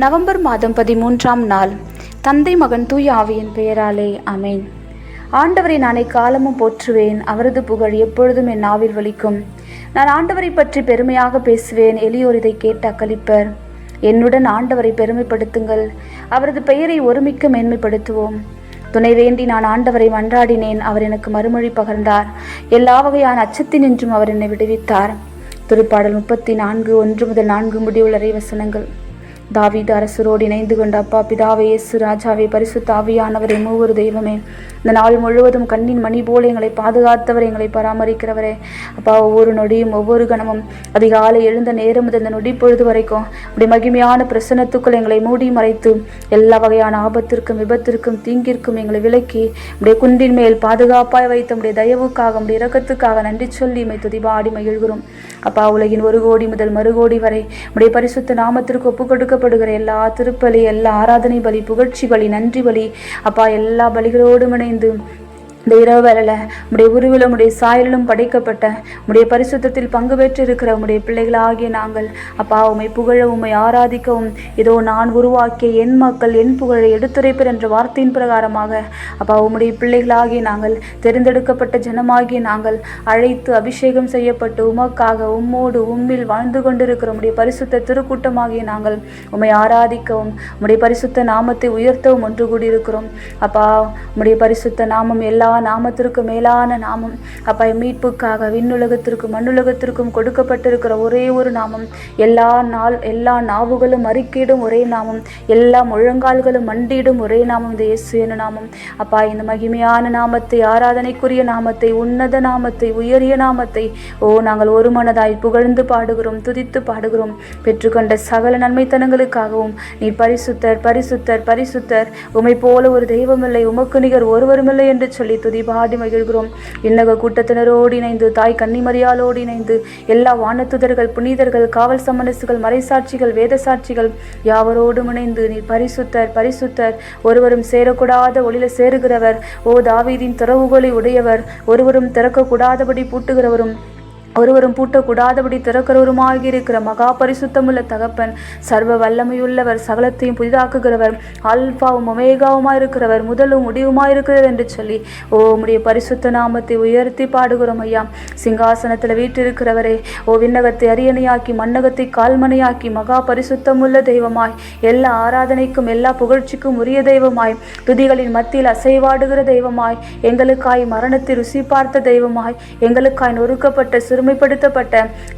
November மாதம் பதிமூன்றாம் நாள். தந்தை மகன் தூய ஆவியின் பெயராலே அமேன் ஆண்டவரை நானே காலமும் போற்றுவேன் அவரது புகழ் எப்பொழுதும் என் நாவில் வலிக்கும். நான் ஆண்டவரை பற்றி பெருமையாக பேசுவேன் எளியோர் இதை கேட்டு அக்களிப்பர். என்னுடன் ஆண்டவரை பெருமைப்படுத்துங்கள் அவரது பெயரை ஒருமிக்க மேன்மைப்படுத்துவோம். துணை வேண்டி நான் ஆண்டவரை மன்றாடினேன் அவர் எனக்கு மறுமொழி பகர்ந்தார். எல்லா வகையான அச்சத்தினின்றும் அவர் என்னை விடுவித்தார். திருப்பாடல் முப்பத்தி நான்கு ஒன்று முதல் நான்கு முடிவுள்ள வசனங்கள். தாவீது அரசரோடு இணைந்து கொண்ட அப்பா பிதாவே இயேசு ராஜாவே பரிசுத்த ஆவியானவரே மூவர் தெய்வமே. இந்த நாள் முழுவதும் கண்ணின் மணி போல எங்களை பாதுகாத்தவர் எங்களை பராமரிக்கிறவரே. அப்பா ஒவ்வொரு நொடியும் ஒவ்வொரு கணமும் அதிகாலை எழுந்த நேரம் முதல் இந்த நொடி பொழுது வரைக்கும் அப்படி மகிமையான பிரசனத்துக்குள் எங்களை மூடி மறைத்து எல்லா வகையான ஆபத்திற்கும் விபத்திற்கும் தீங்கிற்கும் எங்களை விலக்கி உடைய குன்றின் மேல் பாதுகாப்பாய் வைத்த உடைய தயவுக்காக உடைய இரக்கத்துக்காக நன்றி சொல்லி மை துதிபாடி மகிழ்கிறோம். அப்பா உலகின் ஒரு கோடி முதல் மறு கோடி வரை உடைய பரிசுத்த நாமத்திற்கு ஒப்புக்கொடுக்க கொடுக்கப்படுகிற எல்லா திருப்பலி எல்லா ஆராதனை பலி புகழ்ச்சி பலி நன்றி பலி அப்பா எல்லா பலிகளோடும் இணைந்து இந்த இரவு வேலையில் உடைய உருவிலும் உடைய சாயலிலும் படைக்கப்பட்ட உடைய பரிசுத்தத்தில் பங்கு பெற்று இருக்கிற உடைய பிள்ளைகளாகிய நாங்கள். அப்பா உமை புகழ உமை ஆராதிக்கவும். இதோ நான் உருவாக்கிய என் மக்கள் என் புகழை எடுத்துரைப்பர் என்ற வார்த்தையின் பிரகாரமாக அப்பா உம்முடைய பிள்ளைகளாகிய நாங்கள் தெரிந்தெடுக்கப்பட்ட ஜனமாகிய நாங்கள் அழைத்து அபிஷேகம் செய்யப்பட்டு உமக்காக உம்மோடு உம்மில் வாழ்ந்து கொண்டிருக்கிற உடைய பரிசுத்த திருக்கூட்டமாகிய நாங்கள் உம்மை ஆராதிக்கவும். உம்முடைய பரிசுத்த நாமத்தை உயர்த்தவும் ஒன்று கூடியிருக்கிறோம். அப்பா உம்முடைய பரிசுத்த நாமம் எல்லா நாமத்திற்கு மேலான நாமம். அப்பா மீட்புக்காக விண்ணுலகத்திற்கும் மண்ணுலகத்திற்கும் கொடுக்கப்பட்டிருக்கிற ஒரே ஒரு நாமம். எல்லா நாள் எல்லா நாவுகளும் அறிக்கையிடும் ஒரே நாமம். எல்லா முழங்கால்களும் மண்டியிடும் ஒரே நாமம். இந்த இயேசுவின் என நாமம். அப்பா இந்த மகிமையான நாமத்தை ஆராதனைக்குரிய நாமத்தை உன்னத நாமத்தை உயரிய நாமத்தை ஓ நாங்கள் ஒரு மனதாய் புகழ்ந்து பாடுகிறோம் துதித்து பாடுகிறோம். பெற்றுக்கொண்ட சகல நன்மைத்தனங்களுக்காகவும் நீ பரிசுத்தர் பரிசுத்தர் பரிசுத்தர். உமை போல ஒரு தெய்வமில்லை உமக்கு நிகர் ஒருவருமில்லை என்று சொல்லி துதிபாடி மகிழ்கிறோம். இன்னக கூட்டத்தினரோடு இணைந்து தாய் கன்னிமரியாலோடு இணைந்து எல்லா வானத்துதர்கள் புனிதர்கள் காவல் சமனசுகள் மறைசாட்சிகள் வேத சாட்சிகள் யாவரோடும் இணைந்து நீ பரிசுத்தர் பரிசுத்தர் ஒருவரும் சேரக்கூடாத ஒளியில சேருகிறவர். ஓ தாவீதின் திறவுகோலை உடையவர் ஒருவரும் திறக்கக்கூடாதபடி பூட்டுகிறவரும். ஒருவரும் பூட்டக்கூடாதபடி திறக்கிறவருமாகி இருக்கிற மகா பரிசுத்தமுள்ள தகப்பன் சர்வ வல்லமையுள்ளவர் சகலத்தையும் புதிதாக்குகிறவர் அல்பாவும் ஒமேகாவுமாய் இருக்கிறவர் முதலும் முடிவுமாய் இருக்கிறவர் என்று சொல்லி ஓ உம்முடைய பரிசுத்த நாமத்தை உயர்த்தி பாடுகிறோம் ஐயா. சிங்காசனத்தில் வீட்டிருக்கிறவரே ஓ விண்ணகத்தை அரியணையாக்கி மண்ணகத்தை கால்மனையாக்கி மகா பரிசுத்தமுள்ள தெய்வமாய் எல்லா ஆராதனைக்கும் எல்லா புகழ்ச்சிக்கும் உரிய தெய்வமாய் துதிகளின் மத்தியில் அசைவாடுகிற தெய்வமாய் எங்களுக்காய் மரணத்தை ருசி பார்த்த தெய்வமாய் எங்களுக்காய் நொறுக்கப்பட்ட சிறு சிறுமைப்படுத்தப்பட்ட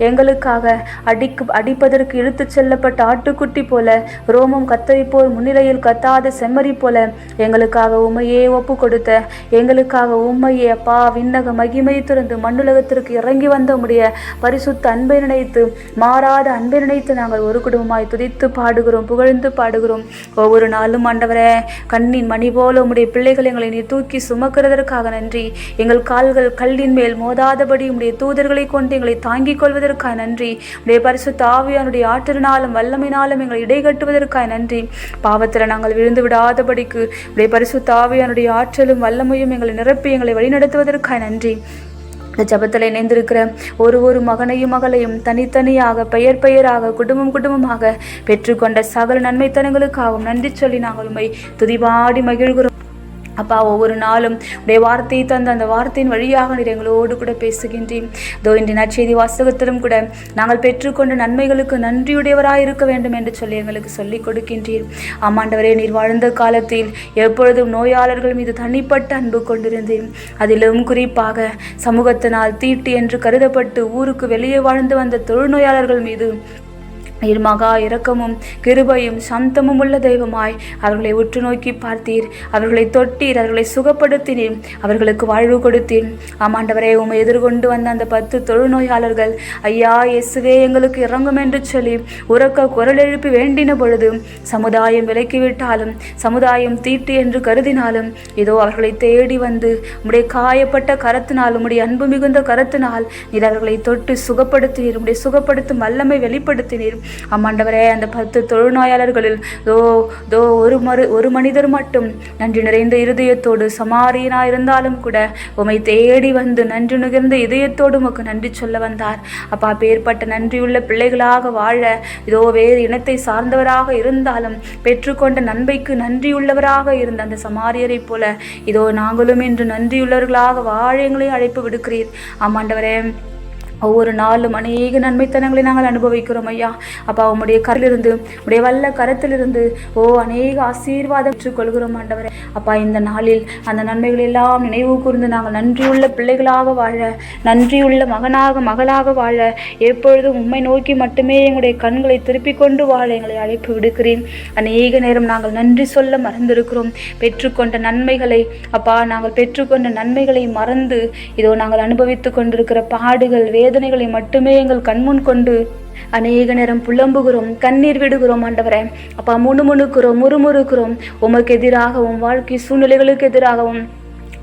எங்களுக்காக அடிக்கு அடிப்பதற்கு இழுத்துச் செல்லப்பட்ட ஆட்டுக்குட்டி போல ரோமம் கத்தரிப்போர் முன்னிலையில் கத்தாத செம்மறி போல எங்களுக்காக உண்மையே ஒப்பு கொடுத்த எங்களுக்காக உண்மையே அப்பா விண்ணக மகிமை திறந்து மண்ணுலகத்திற்கு இறங்கி வந்த உடைய பரிசுத்த அன்பை நினைத்து மாறாத அன்பை நினைத்து நாங்கள் ஒரு குடும்பமாய் துதித்து பாடுகிறோம் புகழ்ந்து பாடுகிறோம். ஒவ்வொரு நாளும் ஆண்டவரே கண்ணின் மணி போல உம்முடைய பிள்ளைகள் எங்களை நீ தூக்கி சுமக்கிறதற்காக நன்றி. எங்கள் கால்கள் கல்லின் மேல் மோதாதபடி உம்முடைய தூதர்களை கொண்டு கொண்டு எங்களை தாங்கிக் கொள்வதற்காக நன்றி. உடைய பரிசு தாவியானுடைய ஆற்றலினாலும் வல்லமையினாலும் எங்களை இடைகட்டுவதற்காக நன்றி. பாவத்தில் நாங்கள் விழுந்து விடாதபடிக்கு உடைய பரிசு தாவியானுடைய ஆற்றலும் வல்லமையும் எங்களை நிரப்பி எங்களை வழிநடத்துவதற்காக நன்றி. இந்த ஜபத்தில் இணைந்திருக்கிற ஒரு ஒரு மகனையும் மகளையும் தனித்தனியாக பெயர் பெயராக குடும்பம் குடும்பமாக பெற்றுக்கொண்ட சகல நன்மைத்தனங்களுக்காகவும் நன்றி சொல்லி நாங்கள் உண்மை துதிபாடி மகிழ்கிறோம். அப்பா ஒவ்வொரு நாளும் உடைய வார்த்தையை தந்த அந்த வார்த்தையின் வழியாக நீர் எங்களோடு கூட பேசுகின்றேன் தோ இன்று நற்செய்தி வாசகத்திலும் கூட நாங்கள் பெற்றுக்கொண்ட நன்மைகளுக்கு நன்றியுடையவராக இருக்க வேண்டும் என்று சொல்லி எங்களுக்கு சொல்லிக் கொடுக்கின்றீர். ஆமாண்டவரே நீர் வாழ்ந்த காலத்தில் எப்பொழுதும் நோயாளர்கள் மீது தனிப்பட்ட அன்பு கொண்டிருந்தேன். அதிலும் குறிப்பாக சமூகத்தினால் தீட்டு என்று கருதப்பட்டு ஊருக்கு வெளியே வாழ்ந்து வந்த தொழுநோயாளர்கள் மீது நீர் மகா இரக்கமும் கிருபையும் சந்தமும் உள்ள தெய்வமாய் அவர்களை உற்று நோக்கி பார்த்தீர். அவர்களை தொட்டீர் அவர்களை சுகப்படுத்தினீர். அவர்களுக்கு வாழ்வு கொடுத்தீர். ஆமாண்டவரே உமை எதிர்கொண்டு வந்த அந்த பத்து தொழுநோயாளர்கள் ஐயா இயேசுவே எங்களுக்கு இறங்கும் என்று சொல்லி உறக்க குரல் எழுப்பி வேண்டின பொழுது சமுதாயம் விலக்கிவிட்டாலும் சமுதாயம் தீட்டு என்று கருதினாலும் இதோ அவர்களை தேடி வந்து உடைய காயப்பட்ட கரத்தினால் உம்முடைய அன்பு மிகுந்த கரத்தினால் நீர் அவர்களை தொட்டு சுகப்படுத்தினீர். உம்முடைய சுகப்படுத்தும் வல்லமை வெளிப்படுத்தினீர். அம்மாண்டவரே அந்த பத்து தொழுநோயாளர்களில் தோ தோ ஒரு மறு ஒரு மனிதர் மட்டும் நன்றி நிறைந்த இருதயத்தோடு சமாரியனா இருந்தாலும் கூட உமை தேடி வந்து நன்றி நுகர்ந்த இதயத்தோடு உமக்கு நன்றி சொல்ல வந்தார். அப்பா பேர்பட்ட நன்றியுள்ள பிள்ளைகளாக வாழ இதோ வேறு இனத்தை சார்ந்தவராக இருந்தாலும் பெற்றுக்கொண்ட நன்மைக்கு நன்றியுள்ளவராக இருந்த அந்த சமாரியரைப் போல இதோ நாங்களும் இன்று நன்றியுள்ளவர்களாக வாழ எங்களை அழைப்பு விடுக்கிறீர். ஆமாண்டவரே ஒவ்வொரு நாளும் அநேக நன்மைத்தனங்களை நாங்கள் அனுபவிக்கிறோம் ஐயா. அப்பா உம்முடைய கரிலிருந்து உடைய வல்ல கரத்திலிருந்து ஓ அநேக ஆசீர்வாதம் பெற்றுக்கொள்கிறோம் ஆண்டவரே. அப்பா இந்த நாளில் அந்த நன்மைகள் எல்லாம் நினைவு கூர்ந்து நாங்கள் நன்றியுள்ள பிள்ளைகளாக வாழ நன்றியுள்ள மகனாக மகளாக வாழ எப்பொழுதும் உண்மை நோக்கி மட்டுமே எங்களுடைய கண்களை திருப்பிக் கொண்டு வாழ எங்களை அழைப்பு விடுக்கிறேன். அநேக நேரம் நாங்கள் நன்றி சொல்ல மறந்திருக்கிறோம். பெற்றுக்கொண்ட நன்மைகளை அப்பா நாங்கள் பெற்றுக்கொண்ட நன்மைகளை மறந்து இதோ நாங்கள் அனுபவித்துக் கொண்டிருக்கிற பாடுகள் வே வேதனைகளை மட்டுமே எங்கள் கண்முன் கொண்டு அநேக நேரம் புலம்புகிறோம் கண்ணீர் விடுகிறோம் ஆண்டவரே. அப்பா முணுமுணுக்கிறோம் முறுமுறுக்கிறோம். உமக்கு எதிராகவும் வாழ்க்கை சூழ்நிலைகளுக்கு எதிராகவும்.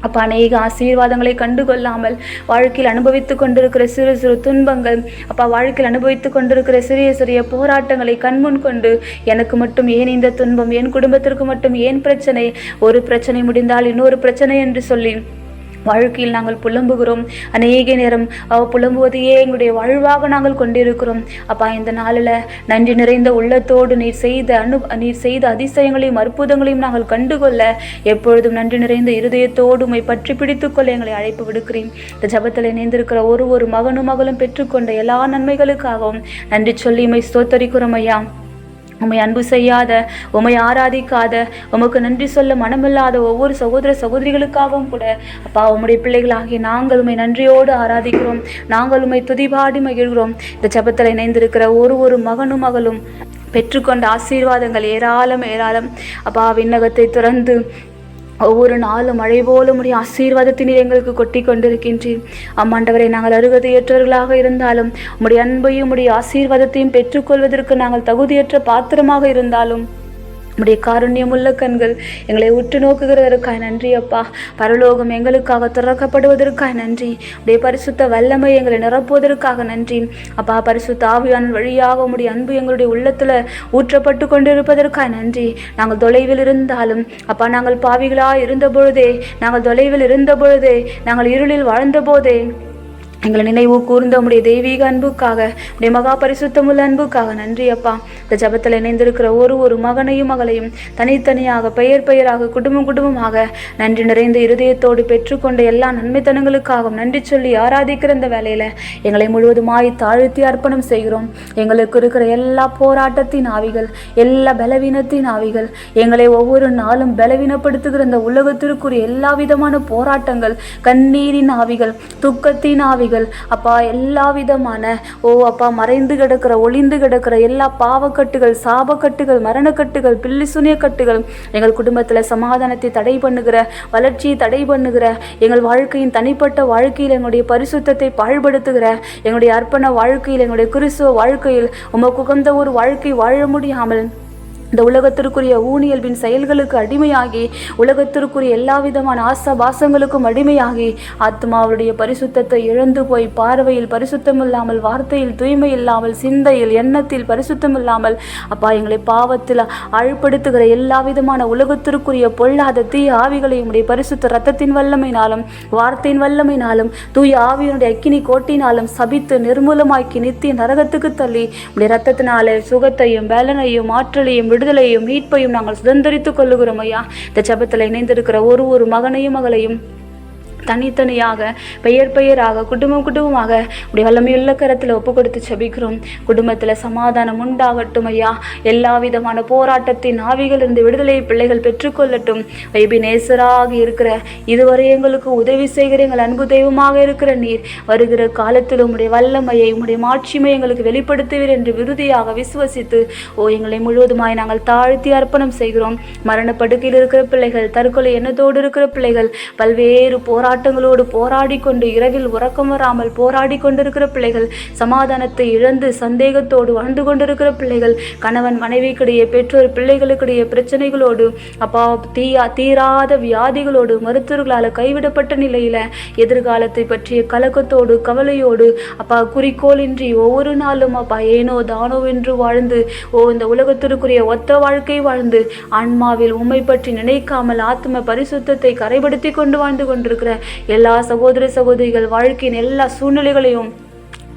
அப்பா அநேக ஆசீர்வாதங்களை கண்டுகொள்ளாமல் வாழ்க்கையில் அனுபவித்து கொண்டிருக்கிற சிறு சிறு துன்பங்கள் அப்பா வாழ்க்கையில் அனுபவித்து கொண்டிருக்கிற சிறிய சிறிய போராட்டங்களை கண்முன் கொண்டு எனக்கு மட்டும் ஏன் இந்த துன்பம் என் குடும்பத்திற்கு மட்டும் ஏன் பிரச்சனை? ஒரு பிரச்சனை முடிந்தால் இன்னொரு பிரச்சனை என்று சொல்லி வாழ்க்கையில் நாங்கள் புலம்புகிறோம். அநேக நேரம் புலம்புவதையே எங்களுடைய வாழ்வாக நாங்கள் கொண்டிருக்கிறோம். அப்பா இந்த நாளில் நன்றி நிறைந்த உள்ளத்தோடு நீர் செய்த அனு நீர் செய்த அதிசயங்களையும் அற்புதங்களையும் நாங்கள் கண்டுகொள்ள எப்பொழுதும் நன்றி நிறைந்த இருதயத்தோடு உமை பற்றி பிடித்துக்கொள்ள எங்களை அழைப்பு விடுக்கிறேன். இந்த ஜபத்தில் இணைந்திருக்கிற ஒரு ஒரு மகனும் மகளும் பெற்றுக்கொண்ட எல்லா நன்மைகளுக்காகவும் நன்றி சொல்லி உமை ஸ்தோத்தரிக்கிறோம் ஐயா. உம்மை அன்பு செய்யாத உம்மை ஆராதிக்காத உமக்கு நன்றி சொல்ல மனமில்லாத ஒவ்வொரு சகோதர சகோதரிகளுக்காகவும் கூட. அப்பா உம்முடைய பிள்ளைகளாகிய நாங்கள் உமை நன்றியோடு ஆராதிக்கிறோம். நாங்கள் உம்மை துதிபாடி மகிழ்கிறோம். இந்த ஜெபத்தில் இணைந்திருக்கிற ஒரு ஒரு மகனும் மகளும் பெற்றுக்கொண்ட ஆசீர்வாதங்கள் ஏராளம் ஏராளம். அப்பா விண்ணகத்தை திறந்து ஒவ்வொரு நாளும் மழை போல உடைய ஆசீர்வாதத்தினர் எங்களுக்கு கொட்டி கொண்டிருக்கின்றீர். அம்மாண்டவரை நாங்கள் அருகதையற்றவர்களாக இருந்தாலும் உடைய அன்பையும் உடைய ஆசீர்வாதத்தையும் பெற்றுக்கொள்வதற்கு நாங்கள் தகுதியற்ற பாத்திரமாக இருந்தாலும் உம்முடைய காருண்யமுள்ள கண்கள் எங்களை உற்று நோக்குகிறதற்காய் நன்றி அப்பா. பரலோகம் எங்களுக்காக திறக்கப்படுவதற்காய் நன்றி. உடைய பரிசுத்த வல்லமை எங்களை நிரப்புவதற்காக நன்றி. அப்பா பரிசுத்த ஆவியான வழியாக உம்முடைய அன்பு எங்களுடைய உள்ளத்துல ஊற்றப்பட்டு கொண்டிருப்பதற்காக நன்றி. நாங்கள் தொலைவில் இருந்தாலும் அப்பா நாங்கள் பாவிகளாக இருந்த பொழுதே நாங்கள் தொலைவில் இருந்த பொழுதே நாங்கள் இருளில் வாழ்ந்த போதே எங்களை நினைவு கூர்ந்த உடைய தெய்வீக அன்புக்காக உடைய மகா பரிசுத்தமுள்ள அன்புக்காக நன்றி அப்பா. இந்த ஜபத்தில் இணைந்திருக்கிற ஒரு ஒரு மகனையும் மகளையும் தனித்தனியாக பெயர் பெயராக குடும்பம் குடும்பமாக நன்றி நிறைந்த இருதயத்தோடு பெற்றுக்கொண்ட எல்லா நன்மைத்தனங்களுக்காகவும் நன்றி சொல்லி ஆராதிக்கிற இந்த வேலையில எங்களை முழுவதுமாய் தாழ்த்தி அர்ப்பணம் செய்கிறோம். எங்களுக்கு இருக்கிற எல்லா போராட்டத்தின் ஆவிகள் எல்லா பலவீனத்தின் ஆவிகள் எங்களை ஒவ்வொரு நாளும் பலவீனப்படுத்துகிற இந்த உலகத்திற்குரிய எல்லா விதமான போராட்டங்கள் கண்ணீரின் ஆவிகள் துக்கத்தின் ஆவிகள் அப்பா எல்லா விதமான ஓ அப்பா மறைந்து கிடக்கிற ஒளிந்து கிடக்கிற எல்லா பாவக்கட்டுகள் சாபக்கட்டுகள் மரணக்கட்டுகள் பில்லி சுனியக்கட்டுகள் எங்கள் குடும்பத்தில் சமாதானத்தை தடை பண்ணுகிற வளர்ச்சியை தடை பண்ணுகிற எங்கள் வாழ்க்கையின் தனிப்பட்ட வாழ்க்கையில் எங்களுடைய பரிசுத்தத்தை பாழ்படுத்துகிற எங்களுடைய அர்ப்பண வாழ்க்கையில் எங்களுடைய கிறிஸ்துவ வாழ்க்கையில் உமக்கு உகந்த ஒரு வாழ்க்கை வாழ முடியாமல் இந்த உலகத்திற்குரிய ஊனியல்பின் செயல்களுக்கு அடிமையாகி உலகத்திற்குரிய எல்லா விதமான ஆசா பாசங்களுக்கும் அடிமையாகி ஆத்மாவுடைய பரிசுத்தத்தை இழந்து போய் பார்வையில் பரிசுத்தம் இல்லாமல் வார்த்தையில் தூய்மை இல்லாமல் சிந்தையில் எண்ணத்தில் பரிசுத்தம் இல்லாமல் அப்பா எங்களை பாவத்தில் அழுப்படுத்துகிற எல்லா விதமான உலகத்திற்குரிய பொல்லாத தீய ஆவிகளையும் உடைய பரிசுத்த ரத்தத்தின் வல்லமையினாலும் வார்த்தையின் வல்லமையினாலும் தூய ஆவியினுடைய அக்கினி கோட்டினாலும் சபித்து நிர்மூலமாக்கி நித்திய நரகத்துக்கு தள்ளி உடைய ரத்தத்தினாலே சுகத்தையும் பலனையும் ஆற்றலையும் விடு விடுதலையும் மீட்பையும் நாங்கள் சுதந்திரித்துக் கொள்ளுகிறோம் ஐயா. இந்த ஜெபத்தில் இணைந்திருக்கிற ஒரு ஒரு மகனையும் மகளையும் தனித்தனியாக பெயர் பெயராக குடும்பம் குடும்பமாக உடைய வல்லமையுள்ள கரத்தில் ஒப்பு கொடுத்து செபிக்கிறோம். குடும்பத்தில் சமாதானம் உண்டாகட்டும் ஐயா. எல்லா விதமான போராட்டத்தின் ஆவிகளிலிருந்து விடுதலை பிள்ளைகள் பெற்றுக்கொள்ளட்டும் வைபி நேசராக இருக்கிற இதுவரை எங்களுக்கு உதவி செய்கிற எங்கள் அன்பு தெய்வமாக இருக்கிற நீர் வருகிற காலத்தில் உம்முடைய வல்லமையை உம்முடைய மாட்சிமை எங்களுக்கு வெளிப்படுத்துவீர் என்று விருதியாக விசுவசித்து ஓ எங்களை முழுவதுமாய் நாங்கள் தாழ்த்தி அர்ப்பணம் செய்கிறோம். மரணப்படுக்கையில் இருக்கிற பிள்ளைகள் தற்கொலை எண்ணத்தோடு இருக்கிற பிள்ளைகள் பல்வேறு போராட்ட போராட்டங்களோடு போராடி கொண்டு இரவில் உறக்கம் வராமல் போராடி கொண்டிருக்கிற பிள்ளைகள் சமாதானத்தை இழந்து சந்தேகத்தோடு வாழ்ந்து கொண்டிருக்கிற பிள்ளைகள் கணவன் மனைவிக்கிடையே பெற்றோர் பிள்ளைகளுக்கிடையே பிரச்சனைகளோடு அப்பா தீயா தீராத வியாதிகளோடு மருத்துவர்களால் கைவிடப்பட்ட நிலையில எதிர்காலத்தை பற்றிய கலக்கத்தோடு கவலையோடு அப்பா குறிக்கோளின்றி ஒவ்வொரு நாளும் அப்பா ஏனோ தானோ என்று வாழ்ந்து ஓ இந்த உலகத்திற்குரிய ஒத்த வாழ்க்கை வாழ்ந்து ஆன்மாவில் உண்மை பற்றி நினைக்காமல் ஆத்ம பரிசுத்தத்தை கரைபடுத்தி கொண்டு வாழ்ந்து கொண்டிருக்கிற எல்லா சகோதர சகோதரிகள் வாழ்க்கையின் எல்லா சூழ்நிலைகளையும்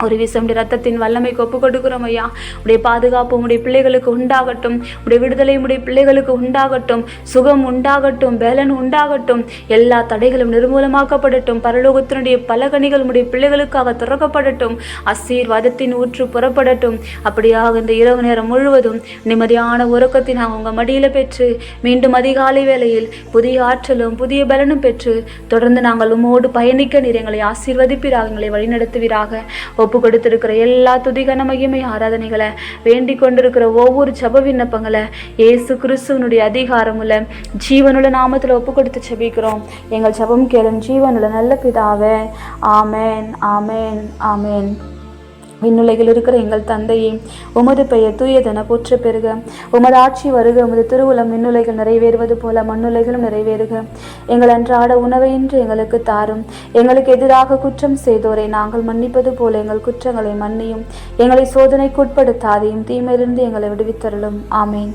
ஒரு விசம் ரத்தத்தின் வல்லமைக்கு ஒப்பு கொடுக்குறோம் ஐயா. உடைய பாதுகாப்பு உடைய பிள்ளைகளுக்கு உண்டாகட்டும். உடைய விடுதலை உடைய பிள்ளைகளுக்கு உண்டாகட்டும். சுகம் உண்டாகட்டும் பேலன் உண்டாகட்டும். எல்லா தடைகளும் நிர்மூலமாக்கப்படட்டும். பரலோகத்தினுடைய பலகணிகள் உடைய பிள்ளைகளுக்காக திறக்கப்படட்டும். ஆசீர்வாதத்தின் ஊற்று புறப்படட்டும். அப்படியாக இந்த இரவு நேரம் முழுவதும் நிம்மதியான உறக்கத்தை நாங்கள் உங்கள் மடியில் பெற்று மீண்டும் அதிகாலை வேளையில் புதிய ஆற்றலும் புதிய பலனும் பெற்று தொடர்ந்து நாங்கள் உமோடு பயணிக்க நீர் எங்களை ஆசீர்வதிப்பீராக எங்களை வழிநடத்துவீராக. ஒப்பு கொடுத்திருக்கிற எல்லா துதிகன மகிமை ஆராதனைகளை வேண்டிக் கொண்டிருக்கிற ஒவ்வொரு ஜப விண்ணப்பங்களை ஏசு கிறிஸ்துவனுடைய அதிகாரமுள்ள ஜீவனுள்ள நாமத்தில் ஒப்பு கொடுத்து செபிக்கிறோம் எங்கள் ஜபம் கேளும் ஜீவனுள்ள நல்ல பிதாவே. ஆமேன் ஆமேன் ஆமேன். விண்ணுலகில் இருக்கிற எங்கள் தந்தையே உமது பெயர் தூயதென போற்ற பெறுக. உமது ஆட்சி வருக உமது திருவுளம் விண்ணுலகில் நிறைவேறுவது போல மண்ணுலைகளும் நிறைவேறுக. எங்கள் அன்றாட உணவை இன்று எங்களுக்கு தாரும். எங்களுக்கு எதிராக குற்றம் செய்தோரை நாங்கள் மன்னிப்பது போல எங்கள் குற்றங்களை மன்னியும். எங்களை சோதனைக்குட்படுத்தாதையும் தீமையிலிருந்து எங்களை விடுவித்தருளும். ஆமேன்.